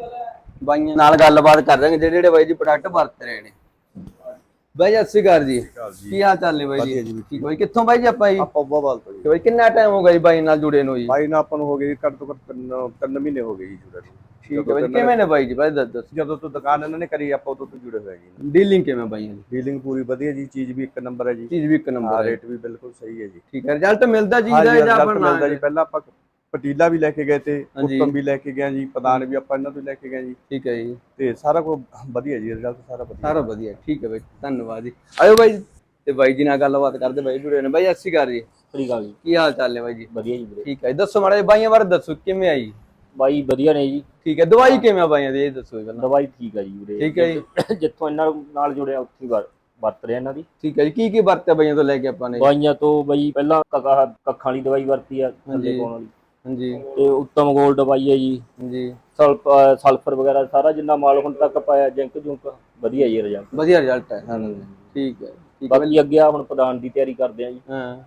ਬਾਈਆਂ ਨਾਲ ਗੱਲਬਾਤ ਕਰ ਰਹੇ ਜਿਹੜੇ ਜਿਹੜੇ ਬਾਈ ਜੀ ਪ੍ਰੋਡਕਟ ਵਰਤ ਰਹੇ ਨੇ। ਬਾਈ ਜੀ। ਸਤਿ ਸ਼੍ਰੀ ਅਕਾਲ ਜੀ। ਕੀ ਹਾਲ ਚਾਲ ਨੇ ਬਾਈ ਜੀ? ਠੀਕ ਬਾਈ ਕਿੱਥੋਂ ਬਾਈ ਜੀ ਆਪਾਂ ਜੀ? ਆਪਾਂ ਬਾਵਾਲ ਤੋਂ ਜੀ। ਬਾਈ ਕਿੰਨਾ ਟਾਈਮ ਹੋ ਗਿਆ ਜੀ ਬਾਈ ਨਾਲ ਜੁੜੇ ਨੂੰ ਜੀ? ਬਾਈ ਨਾਲ ਆਪਾਂ ਨੂੰ ਹੋ ਗਏ ਜੀ ਘੱਟ ਤੋਂ ਘੱਟ ਤਿੰਨ ਤਿੰਨ ਮਹੀਨੇ ਹੋ ਗਏ ਜੀ ਜੁੜੇ ਨੂੰ। ਠੀਕ ਹੈ ਬਾਈ ਜੀ, ਕਿਵੇਂ ਨੇ ਬਾਈ ਜੀ? ਬਾਈ ਦੱਸ ਦੱਸ। ਜਦੋਂ ਤੋਂ ਦੁਕਾਨ ਇਹਨਾਂ ਨੇ ਕਰੀ ਆਪਾਂ ਉਦੋਂ ਤੋਂ ਜੁੜੇ ਹੋਏ ਜੀ। ਡੀਲਿੰਗ ਕਿਵੇਂ ਬਾਈਆਂ ਦੀ? ਡੀਲਿੰਗ ਪੂਰੀ ਵਧੀਆ ਜੀ ਚੀਜ਼ ਵੀ ਇੱਕ ਨੰਬਰ ਹੈ ਜੀ। ਚੀਜ਼ ਵੀ ਇੱਕ ਨੰਬਰ ਹੈ ਰੇਟ ਵੀ ਬਿਲਕੁਲ ਸਹੀ ਹੈ ਜੀ। ਠੀਕ ਹੈ ਰਿਜ਼ਲਟ ਮਿਲਦਾ ਜੀ ਦਾ ਜੀ ਜਾਂ ਆਪਣਾ ਮਿਲਦਾ ਜੀ? ਪਹਿਲਾਂ ਆਪਾਂ ਪਟੀਲਾ ਵੀ ਲੈ ਕੇ ਗਏ ਤੇ ਹਾਂਜੀ। ਉੱਤਮ ਵੀ ਲੈ ਕੇ ਗਏ ਜੀ ਪਦਾਨ ਵੀ ਆਪਾਂ ਇਹਨਾਂ ਤੋਂ ਲੈ ਕੇ ਗਏ ਜੀ। ਠੀਕ ਹੈ ਜੀ। ਤੇ ਸਾਰਾ ਕੁਝ ਵਧੀਆ ਜੀ ਰਿਜ਼ਲਟ ਸਾਰਾ ਵਧੀਆ। ਸਾਰਾ ਵਧੀਆ ਠੀਕ ਹੈ ਬਾਈ ਧੰਨਵਾਦ ਜੀ। ਆਇਓ ਬਾਈ ਤੇ ਬਾਈ ਜੀ ਨਾਲ ਗੱਲਬਾਤ ਕਰਦੇ ਬਾਈ ਜੁੜੇ ਨੇ। ਬਾਈ ਸ਼੍ਰੀ ਅਕਾਲ ਜੀ। ਸਹੀ ਗੱਲ ਜੀ। ਕੀ ਹਾਲ ਚਾਲ ਨੇ ਬਾਈ ਜੀ? ਵਧੀਆ ਜੀ ਵੀਰੇ ਠੀਕ ਹੈ। ਦੱਸੋ ਮਾੜਾ ਜਿਹਾ ਬਾਈਆਂ ਬਾਰੇ ਦੱਸੋ ਕਿਵੇਂ ਆਈ? ਬਾਈ ਵਧੀਆ ਨੇ ਜੀ। ਠੀਕ ਹੈ ਦਵਾਈ ਕਿਵੇਂ ਆ ਬਾਈਆਂ ਦੀ ਇਹ ਦੱਸੋ ਜੀ ਪਹਿਲਾਂ। ਦਵਾਈ ਠੀਕ ਆ ਜੀ ਵੀਰੇ। ਠੀਕ ਹੈ ਜੀ। ਜਿੱਥੋਂ ਇਹਨਾਂ ਨਾਲ ਜੁੜਿਆ ਉੱਥੇ ਹੀ ਵਰ- ਵਰਤ ਰਿਹਾ ਇਹਨਾਂ ਦੀ। ਠੀਕ ਹੈ ਜੀ ਕੀ ਕੀ ਵਰਤਿਆ ਬਾਈਆਂ ਤੋਂ ਲੈ ਕੇ ਆਪਾਂ ਨੇ? ਦਵਾਈਆਂ ਤੋਂ ਬਈ ਪਹਿਲਾਂ ਕੱਖਾਂ ਕੱਖਾਂ ਵਾਲੀ ਦਵਾਈ ਵਰਤੀ ਆ ਹਾਂਜੀ। ਥੱਲੇ ਪਾਉਣ ਵਾਲੀ। ਹਾਂਜੀ। ਤੇ ਉੱਤਮ ਗੋਲਡ ਦਵਾਈ ਹੈ ਜੀ। ਅਹ ਸਲਫਰ ਵਗੈਰਾ ਸਾਰਾ ਜਿੰਨਾ ਮਾਲ ਹੁਣ ਤੱਕ ਪਾਇਆ ਜਿੰਕ ਜੁੰਕ ਵਧੀਆ ਜੀ ਰਿਜ਼ਲਟ ਵਧੀਆ ਰਿਜ਼ਲਟ ਹੈ ਠੀਕ ਹੈ ਠੀਕ ਹੈ। ਬਾਕੀ ਅੱਗੇ ਆ ਹੁਣ ਪ੍ਰਧਾਨ ਦੀ ਤਿਆਰੀ ਕਰਦੇ ਆ ਜੀ। ਹਾਂ।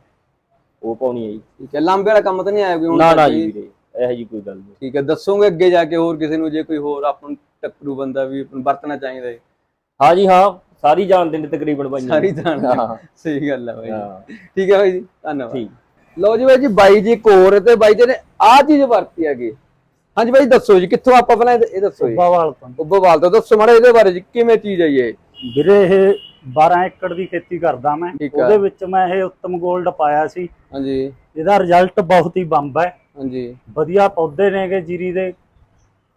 ਉਹ ਪਾਉਣੀ ਹੈ ਜੀ। ਠੀਕ ਹੈ ਲਾਂਬੇ ਵਾਲਾ ਕੰਮ ਤਾਂ ਨਹੀਂ ਆਇਆ ਕੋਈ ਹੁਣ ਨਾ ਜੀ? ਵੀਰੇ ਇਹੋ ਜੀ ਕੋਈ ਗੱਲ ਨਹੀਂ। ਠੀਕ ਹੈ ਦੱਸੋਗੇ ਅੱਗੇ ਜਾ ਕੇ ਹੋਰ ਕਿਸੇ ਨੂੰ ਜੇ ਕੋਈ ਹੋਰ ਆਪਾਂ ਨੂੰ ਟੱਕਰੂ ਬੰਦਾ ਵੀ ਆਪਾਂ ਵਰਤਣਾ ਚਾਹੀਦਾ ਹੈ? ਹਾਂ ਜੀ ਹਾਂ ਸਾਰੀ ਜਾਣਦੇ ਨੇ ਤਕਰੀਬਨ ਬਾਈ ਸਾਰੀ ਜਾਣ ਹਾਂ। ਸਹੀ ਗੱਲ ਹੈ ਬਾਈ ਠੀਕ ਹੈ ਬਾਈ ਜੀ ਧੰਨਵਾਦ। ਠੀਕ। ਲਓ ਜੀ ਬਾਈ ਜੀ ਬਾਈ ਜੀ ਇੱਕ ਹੋਰ ਤੇ ਬਾਈ ਜੀ ਨੇ ਆਹ ਚੀਜ਼ ਵਰਤੀ ਹੈਗੀ। ਹਾਂਜੀ ਬਾਈ ਦੱਸੋ ਜੀ ਕਿੱਥੋਂ ਆਪਾਂ ਪਹਿਲਾਂ ਇਹ ਦੱਸੋ ਜੀ। ਬਾਵਾਲ ਤੋਂ। ਉੱਬੋਵਾਲ ਤੋਂ। ਦੱਸੋ ਮਾੜਾ ਇਹਦੇ ਬਾਰੇ ਜੀ ਕਿਵੇਂ ਚੀਜ਼ ਹੈ ਇਹ? ਵੀਰੇ ਇਹ 12 ਏਕੜ ਦੀ ਖੇਤੀ ਕਰਦਾ ਮੈਂ। ਉਹਦੇ ਵਿੱਚ ਮੈਂ ਇਹ ਉੱਤਮ 골ਡ ਪਾਇਆ ਸੀ। ਹਾਂਜੀ। ਇਹਦਾ ਰਿਜ਼ਲਟ ਬਹੁਤ ਹੀ ਬੰਬ ਹੈ। ਹਾਂਜੀ। ਵਧੀਆ ਪੌਦੇ ਨੇਗੇ ਜੀਰੀ ਦੇ।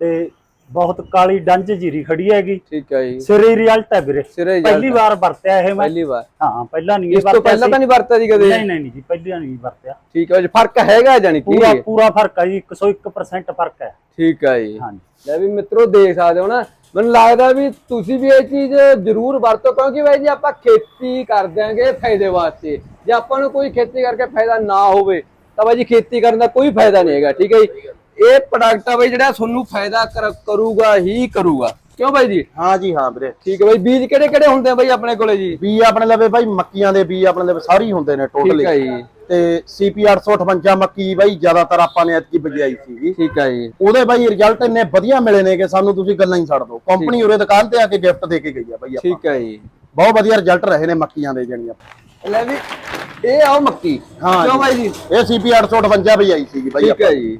ਤੇ ਬਹੁਤ ਕਾਲੀ ਡੰਜ ਜੀਰੀ ਖੜੀ ਹੈਗੀ। ਠੀਕ ਹੈ ਜੀ। ਸਿਰੇ ਰਿਜ਼ਲਟ ਹੈ ਵੀਰੇ। ਪਹਿਲੀ। ਵਾਰ ਵਰਤਿਆ ਇਹ ਮੈਂ। ਪਹਿਲੀ ਵਾਰ। ਹਾਂ ਪਹਿਲਾਂ ਨਹੀਂ ਇਸ ਤੋਂ ਵਰਤਿਆ ਪਹਿਲਾਂ। ਤਾਂ ਨਹੀਂ ਵਰਤਿਆ ਜੀ ਕਦੇ? ਨਹੀਂ ਨਹੀਂ ਨਹੀਂ ਜੀ ਪਹਿਲਾਂ ਨਹੀਂ ਵਰਤਿਆ। ਠੀਕ ਹੈ ਜੀ ਫ਼ਰਕ ਹੈਗਾ ਜਾਨੀ ਕਿ ਪੂਰਾ ਪੂਰਾ ਫ਼ਰਕ ਹੈ ਜੀ 101% ਫ਼ਰਕ ਹੈ। ਠੀਕ ਹੈ ਜੀ। ਹਾਂਜੀ। ਲੈ ਵੀ ਮਿੱਤਰੋ ਦੇਖ ਸਕਦੇ ਹੋ ਨਾ ਮੈਨੂੰ ਲੱਗਦਾ ਵੀ ਤੁਸੀਂ ਵੀ ਇਹ ਚੀਜ਼ ਜ਼ਰੂਰ ਵਰਤੋ ਕਿਉਂਕਿ ਬਾਈ ਜੀ ਆਪਾਂ ਖੇਤੀ ਕਰ ਦਿਆਂਗੇ ਫਾਇਦੇ ਵਾਸਤੇ। ਜੇ ਆਪਾਂ ਨੂੰ ਕੋਈ ਖੇਤੀ ਕਰਕੇ ਫਾਇਦਾ ਨਾ ਹੋਵੇ ਤਾਂ ਬਾਈ ਜੀ ਖੇਤੀ ਕਰਨ ਦਾ ਕੋਈ ਫਾਇਦਾ ਨਹੀਂ ਹੈਗਾ ਠੀਕ ਹੈ ਜੀ। ਇਹ ਪ੍ਰੋਡਕਟ ਆ ਬਾਈ ਜਿਹੜਾ ਤੁਹਾਨੂੰ ਫਾਇਦਾ ਕਰ- ਕਰੂਗਾ ਹੀ ਕਰੂਗਾ। ਕਿਉਂ ਬਾਈ ਜੀ? ਹਾਂ ਜੀ ਹਾਂ ਵੀਰੇ। ਠੀਕ ਹੈ ਬਾਈ ਬੀਜ ਕਿਹੜੇ ਕਿਹੜੇ ਹੁੰਦੇ ਆ ਬਾਈ ਆਪਣੇ ਕੋਲੇ ਜੀ? ਬੀ ਆਪਣੇ ਲਵੇ ਬਾਈ ਮੱਕੀਆਂ ਦੇ ਬੀ ਆਪਣੇ ਲਵੇ ਸਾਰੇ ਹੀ ਹੁੰਦੇ ਨੇ ਠੀਕ ਹੈ ਟੋਟਲੀ ਜੀ। ਤੇ ਸੀਪੀ 858 ਮੱਕੀ ਬਾਈ ਜ਼ਿਆਦਾਤਰ ਆਪਾਂ ਨੇ ਐਤਕੀ ਬਜਾਈ ਸੀਗੀ। ਠੀਕ ਹੈ ਜੀ। ਉਹਦੇ ਬਾਈ ਰਿਜ਼ਲਟ ਇੰਨੇ ਵਧੀਆ ਮਿਲੇ ਨੇ ਕਿ ਸਾਨੂੰ ਤੁਸੀਂ ਗੱਲਾਂ ਹੀ ਛੱਡ ਦਿਓ। ਕੰਪਨੀ ਉਰੇ ਦੁਕਾਨ ਤੇ ਆ ਕੇ ਗਿਫਟ ਦੇ ਕੇ ਗਈ ਆ ਬਾਈ ਆਪਾਂ। ਠੀਕ ਹੈ ਜੀ। ਬਹੁਤ ਵਧੀਆ ਰਿਜ਼ਲਟ ਰਹੇ ਨੇ ਮੱਕੀਆਂ ਦੇ ਜਿਹੜੀਆਂ। ਲੈ ਵੀ ਇਹ ਆਓ ਮੱਕੀ। ਹਾਂ ਕਿਉਂ। ਬਾਈ ਜੀ? ਇਹ ਸੀਪੀ 858 ਬਜਾਈ ਸੀਗੀ ਬਾਈ ਠੀਕ ਹੈ ਜੀ।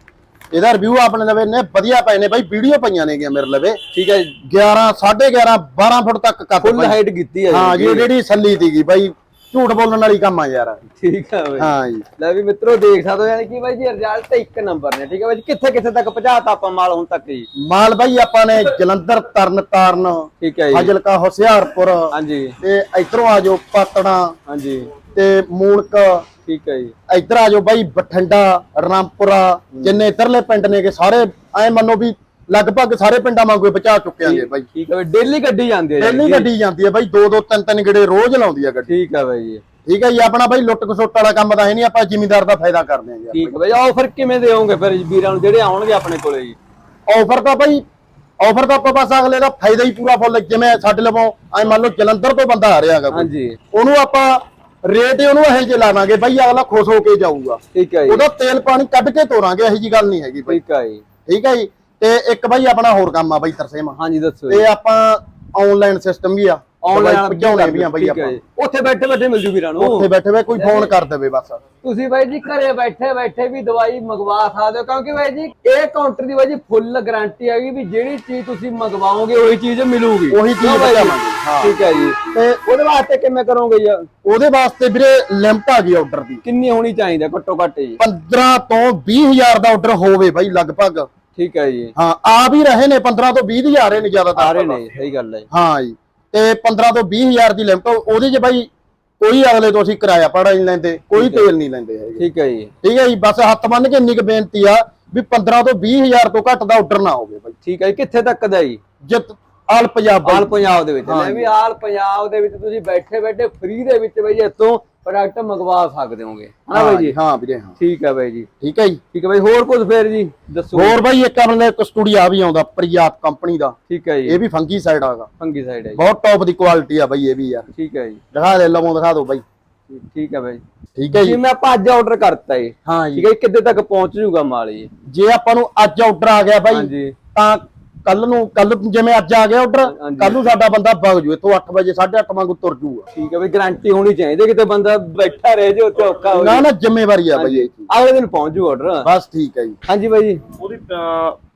ਇਹਦਾ ਰਿਵਿਊ ਆਪਣੇ ਲਵੇ ਨੇ ਵਧੀਆ ਪਏ ਨੇ ਬਾਈ ਵੀਡੀਓ ਪਈਆਂ ਨੇ ਮੇਰੇ ਲਵੇ। ਠੀਕ ਹੈ ਜੀ 11 11.5 12 ਫੁੱਟ ਤੱਕ ਕੱਦ ਫੁੱਲ। ਹਾਈਟ ਕੀਤੀ ਹੈ ਹਾਂ ਜੀ ਜਿਹੜੀ ਸੱਲੀ ਸੀਗੀ ਬਾਈ ਝੂਠ ਬੋਲਣ ਵਾਲੀ ਕੰਮ ਆ ਯਾਰ। ਠੀਕ ਹੈ ਬਾਈ। ਹਾਂ ਜੀ। ਲੈ ਵੀ ਮਿੱਤਰੋ ਦੇਖ ਸਕਦੇ ਹੋ ਯਾਨੀ ਕਿ ਬਾਈ ਜੀ ਰਿਜ਼ਲਟ ਇੱਕ ਨੰਬਰ ਨੇ ਠੀਕ ਹੈ ਬਾਈ ਕਿੱਥੇ ਕਿੱਥੇ ਤੱਕ ਪਹੁੰਚਾਤਾ ਆਪਾਂ ਮਾਲ ਹੁਣ ਤੱਕ ਜੀ? ਮਾਲ ਬਾਈ ਆਪਾਂ ਨੇ ਜਲੰਧਰ ਤਰਨ ਤਾਰਨ ਠੀਕ ਹੈ ਜੀ। ਫਾਜ਼ਿਲਕਾ ਹੁਸ਼ਿਆਰਪੁਰ ਹਾਂਜੀ। ਤੇ ਇਧਰੋਂ ਆ ਜਾਓ ਪਾਤੜਾ ਹਾਂਜੀ। ਤੇ ਮੂਣਕ ਠੀਕ ਹੈ ਜੀ। ਇੱਧਰ ਆ ਜਾਓ ਬਾਈ ਬਠਿੰਡਾ ਰਾਮਪੁਰਾ ਜਿੰਨੇ ਇੱਧਰਲੇ ਪਿੰਡ ਨੇ ਕਿ ਸਾਰੇ ਐ ਮੰਨੋ ਵੀ ਲਗਭਗ ਸਾਰੇ ਪਿੰਡਾਂ ਵਾਂਗੂ ਪਹੁੰਚਾ ਚੁੱਕੇ ਆਂਗੇ ਬਾਈ। ਠੀਕ ਹੈ ਡੇਲੀ ਗੱਡੀ ਜਾਂਦੀ ਹੈ ਕਿ। ਗੱਡੀ ਜਾਂਦੀ ਹੈ ਬਾਈ ਦੋ ਦੋ ਤਿੰਨ ਤਿੰਨ ਗੇੜੇ ਰੋਜ਼ ਲਾਉਂਦੀ ਹੈ ਗੱਡੀ। ਠੀਕ ਹੈ ਬਾਈ ਜੀ। ਠੀਕ ਹੈ ਜੀ ਆਪਣਾ ਬਾਈ ਲੁੱਟ ਖਸੁੱਟ ਵਾਲਾ ਕੰਮ ਤਾਂ ਹੈ ਨਹੀਂ ਆਪਾਂ ਜ਼ਿਮੀਂਦਾਰ ਦਾ ਫਾਇਦਾ ਕਰਦੇ ਆਂ ਯਾਰ ਠੀਕ ਬਾਈ ਆਫਰ ਕਿਵੇਂ ਦੇਵੋਗੇ ਫਿਰ ਵੀਰਾਂ ਨੂੰ ਜਿਹੜੇ ਆਉਣਗੇ ਆਪਣੇ ਕੋਲੇ ਜੀ? ਆਫਰ ਤਾਂ ਬਾਈ ਆਫਰ ਤਾਂ ਆਪਾਂ ਬਸ ਅਗਲੇ ਦਾ ਫਾਇਦਾ ਹੀ ਪੂਰਾ ਫੁੱਲ ਜਿਵੇਂ ਸਾਡੇ ਲਵੋਂ ਐ ਮੰਨ ਲਓ ਜਲੰਧਰ ਤੋਂ ਬੰਦਾ ਆ ਰਿਹਾ ਹੈਗਾ। ਹਾਂਜੀ। ਉਹਨੂੰ ਆਪਾਂ ਰੇਟ ਉਹਨੂੰ ਇਹੋ ਜਿਹੇ ਲਾਵਾਂਗੇ ਬਾਈ ਅਗਲਾ ਖੁਸ਼ ਹੋ ਕੇ ਜਾਊਗਾ। ਠੀਕ ਹੈ ਜੀ। ਉਹਦਾ ਤੇਲ ਪਾਣੀ ਕੱਢ ਕੇ ਤੋਰਾਂਗੇ ਇਹੋ ਜੀ ਗੱਲ ਨਹੀਂ ਹੈਗੀ ਬਾਈ। ਠੀਕ ਹੈ ਜੀ। ਠੀਕ ਹੈ ਜੀ। ਤੇ ਇੱਕ ਬਾਈ ਆਪਣਾ ਹੋਰ ਕੰਮ ਆ ਬਾਈ ਤਰਸੇਮਾ ਹਾਂਜੀ ਦੱਸੋ ਤੇ ਆਪਾਂ ਆਨਲਾਈਨ ਸਿਸਟਮ ਵੀ ਆ। ਆਨਲਾਈਨ ਪਹੁੰਚਾਉਣੇ ਵੀ ਆ ਬਾਈ ਆਪਾਂ। ਉੱਥੇ ਬੈਠੇ ਬੈਠੇ ਮਿਲ ਜੂ ਵੀਰਾਂ ਨੂੰ ਉੱਥੇ ਬੈਠੇ ਵੇ ਕੋਈ ਫੋਨ ਕਰ ਦੇਵੇ ਬਸ। ਤੁਸੀਂ ਬਾਈ ਜੀ ਘਰੇ ਬੈਠੇ ਬੈਠੇ ਵੀ ਦਵਾਈ ਮੰਗਵਾ ਸਕਦੇ ਹੋ ਕਿਉਂਕਿ ਬਾਈ ਜੀ ਇਹ ਕਾਊਂਟਰ ਦੀ ਬਾਈ ਜੀ ਫੁੱਲ ਗਾਰੰਟੀ ਹੈਗੀ ਵੀ ਜਿਹੜੀ ਚੀਜ਼ ਤੁਸੀਂ ਮੰਗਵਾਓਗੇ ਉਹੀ ਚੀਜ਼ ਮਿਲੂਗੀ। ਉਹੀ ਚੀਜ਼ ਕਿਉਂ ਬਾਈ ਜੀ? ਪਹੁੰਚਾਵਾਂਗੇ, ਹਾਂ। ਠੀਕ ਹੈ ਜੀ। ਤੇ ਉਹਦੇ ਵਾਸਤੇ ਕਿਵੇਂ ਕਰੋਗੇ ਜੀ? ਉਹਦੇ ਵਾਸਤੇ ਵੀਰੇ ਲਿਮਟ ਆ ਗਈ ਆਰਡਰ ਦੀ। ਕਿੰਨੀ ਹੋਣੀ ਚਾਹੀਦੀ ਹੈ ਘੱਟੋ ਘੱਟ ਜੀ? 15 ਤੋਂ 20000 ਦਾ ਆਰਡਰ ਹੋਵੇ ਬਾਈ ਲਗਭਗ। ਠੀਕ ਹੈ ਜੀ। ਹਾਂ ਆ ਵੀ ਰਹੇ ਨੇ 15 ਤੋਂ 20000 ਰਹੇ ਨੇ ਜ਼ਿਆਦਾਤਰ ਸਾਰੇ ਨੇ ਸਹੀ ਗੱਲ ਹੈ ਹਾਂ ਜੀ ਤੇ 15 ਤੋਂ 20000 ਦੀ ਲਿਮਟ ਉਹਦੇ 'ਚ ਬਾਈ ਕੋਈ ਅਗਲੇ ਤੋਂ ਅਸੀਂ ਕਿਰਾਇਆ ਪੜਾ ਨਹੀਂ ਲੈਂਦੇ ਕੋਈ ਤੇਲ ਨਹੀਂ ਲੈਂਦੇ ਹੈਗੇ। ਠੀਕ ਹੈ ਜੀ। ਠੀਕ ਹੈ ਜੀ ਬਸ ਹੱਥ ਬੰਨ ਕੇ ਇੰਨੀ ਕੁ ਬੇਨਤੀ ਆ ਵੀ 15 ਤੋਂ 20000 ਤੋਂ ਘੱਟ ਦਾ ਆਰਡਰ ਨਾ ਹੋਵੇ ਬਾਈ। ਠੀਕ ਹੈ ਕਿੱਥੇ ਤੱਕ ਦਾ ਜੀ? ਜਿੱਤ ਆਲ ਪੰਜਾਬ ਆਲ ਪੰਜਾਬ ਦੇ ਵਿੱਚ। ਲੈ। ਵੀ ਆਲ ਪੰਜਾਬ ਦੇ ਵਿੱਚ ਤੁਸੀਂ ਬੈਠੇ ਬੈਠੇ ਫ੍ਰੀ ਦੇ ਵਿੱਚ ਬਈ ਇੱਥੋਂ ਪ੍ਰੋਡਕਟ ਮੰਗਵਾ ਸਕਦੇ ਹੋਗੇ। ਹਨਾ ਬਾਈ ਜੀ ਹਾਂ ਵੀਰੇ ਹਾਂ। ਠੀਕ ਹੈ ਬਾਈ ਜੀ। ਠੀਕ ਹੈ ਜੀ। ਠੀਕ ਹੈ ਬਾਈ ਹੋਰ ਕੁਝ ਫੇਰ ਜੀ? ਦੱਸੋ। ਹੋਰ ਬਾਈ ਇੱਕ ਆਪਣੇ ਇੱਕ ਸਟੂਡੀਓ ਆ ਵੀ ਆਉਂਦਾ ਪ੍ਰਿਆਤ ਕੰਪਨੀ ਦਾ। ਠੀਕ ਹੈ ਜੀ। ਇਹ ਵੀ ਫੰਗੀ ਸਾਈਡ ਆਗਾ। ਫੰਗੀ ਸਾਈਡ ਹੈ ਬਹੁਤ ਟੌਪ ਦੀ ਕੁਆਲਿਟੀ ਆ ਬਾਈ ਇਹ ਵੀ ਯਾਰ ਠੀਕ ਹੈ ਜੀ। ਦਿਖਾ ਦੇ ਲਵੋਂ ਦਿਖਾ ਦਿਓ ਬਾਈ। ਠੀਕ ਹੈ ਬਾਈ। ਠੀਕ ਹੈ ਜੀ। ਜੀ ਮੈਂ ਆਪਾਂ ਅੱਜ ਆਰਡਰ ਕਰਤਾ ਜੀ ਹਾਂ ਜੀ। ਠੀਕ ਹੈ ਕਿੱਦੇ ਤੱਕ ਪਹੁੰਚ ਜੂਗਾ ਮਾਲ ਜੀ ਜੇ ਆਪਾਂ ਨੂੰ ਅੱਜ ਆਰਡਰ ਆ ਗਿਆ ਬਾਈ ਤਾਂ ਕੱਲ ਨੂੰ ਕੱਲ ਜਿਵੇਂ ਅੱਜ ਆ ਗਿਆ ਆਰਡਰ। ਕੱਲ ਨੂੰ ਸਾਡਾ ਬੰਦਾ ਵਗ ਜੂ ਇੱਥੋਂ 8 ਵਜੇ 8:30 ਵਾਂਗੂ ਤੁਰ ਜੂਗਾ। ਠੀਕ ਹੈ ਬਈ ਗਾਰੰਟੀ ਹੋਣੀ ਚਾਹੀਦੀ ਕਿਤੇ ਬੰਦਾ ਬੈਠਾ ਰਹੇ ਜੇ ਉੱਥੇ ਔਖਾ ਹੋ ਨਾ ਨਾ ਜ਼ਿੰਮੇਵਾਰੀ ਆ ਬਾਈ ਅਗਲੇ ਦਿਨ ਪਹੁੰਚ ਜੂ ਆਰਡਰ ਬਸ ਠੀਕ ਹੈ ਜੀ। ਹਾਂਜੀ ਬਾਈ ਜੀ। ਉਹਦੀ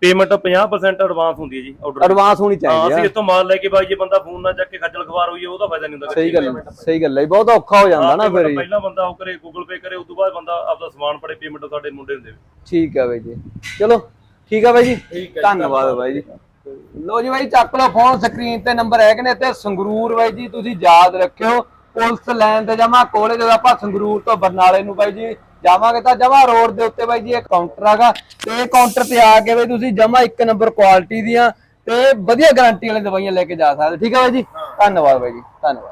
ਪੇਮੈਂਟ 50% ਐਡਵਾਂਸ ਹੁੰਦੀ ਹੈ ਜੀ ਆਰਡਰ ਐਡਵਾਂਸ ਹੋਣੀ ਹਾਂ ਚਾਹੀਦੀ ਅਸੀਂ ਹੈ ਇੱਥੋਂ ਮਾਲ ਲੈ ਕੇ ਬਾਈ ਜੇ ਬੰਦਾ ਫੋਨ ਨਾ ਚੱਕ ਕੇ ਖੱਜਲ ਖਵਾਰ ਹੋਈਏ ਉਹਦਾ ਫਾਇਦਾ ਨਹੀਂ ਹੁੰਦਾ ਸਹੀ ਗੱਲ ਹੈ ਸਹੀ ਗੱਲ ਹੈ ਬਹੁਤ ਔਖਾ ਹੋ ਜਾਂਦਾ ਨਾ ਫਿਰ। ਪਹਿਲਾਂ ਬੰਦਾ ਉਹ ਕਰੇ ਗੂਗਲ ਪੇ ਕਰੇ ਉਸ ਤੋਂ ਬਾਅਦ ਬੰਦਾ ਆਪਦਾ ਸਮਾਨ ਪੜੇ ਪੇਮੈਂਟ ਸਾਡੇ ਮੁੰਡੇ ਨੂੰ ਦੇਵੇ। ਠੀਕ ਹੈ ਬਾਈ ਜੀ। ਚਲੋ ਠੀਕ ਹੈ ਬਾਈ ਜੀ? ਧੰਨਵਾਦ ਬਾਈ ਜੀ। ਲੋ ਜੀ ਬਾਈ ਚੱਕ ਲਓ ਫੋਨ ਸਕਰੀਨ ਤੇ ਨੰਬਰ ਹੈਗੇ ਨੇ ਤੇ ਸੰਗਰੂਰ ਬਾਈ ਜੀ ਤੁਸੀਂ ਯਾਦ ਰੱਖਿਓ ਪੁਲਿਸ ਲਾਈਨ ਤੇ ਜਮਾ ਕੋਲੇ ਜਦੋਂ ਆਪਾਂ ਸੰਗਰੂਰ ਤੋਂ ਬਰਨਾਲੇ ਨੂੰ ਬਾਈ ਜੀ ਜਾਵਾਂਗੇ ਤਾਂ ਜਮਾ ਰੋਡ ਦੇ ਉੱਤੇ ਬਾਈ ਜੀ ਇਹ ਕਾਊਂਟਰ ਹੈਗਾ। ਤੇ ਇਹ ਕਾਊਂਟਰ ਤੇ ਆ ਕੇ ਬਈ ਤੁਸੀਂ ਜਮਾ ਇੱਕ ਨੰਬਰ ਕੁਆਲਿਟੀ ਦੀਆਂ ਤੇ ਵਧੀਆ ਗਾਰੰਟੀ ਵਾਲੀ ਦਵਾਈਆਂ ਲੈ ਕੇ ਜਾ ਸਕਦੇ ਠੀਕ ਹੈ ਬਾਈ ਜੀ? ਧੰਨਵਾਦ ਬਾਈ ਜੀ ਧੰਨਵਾਦ।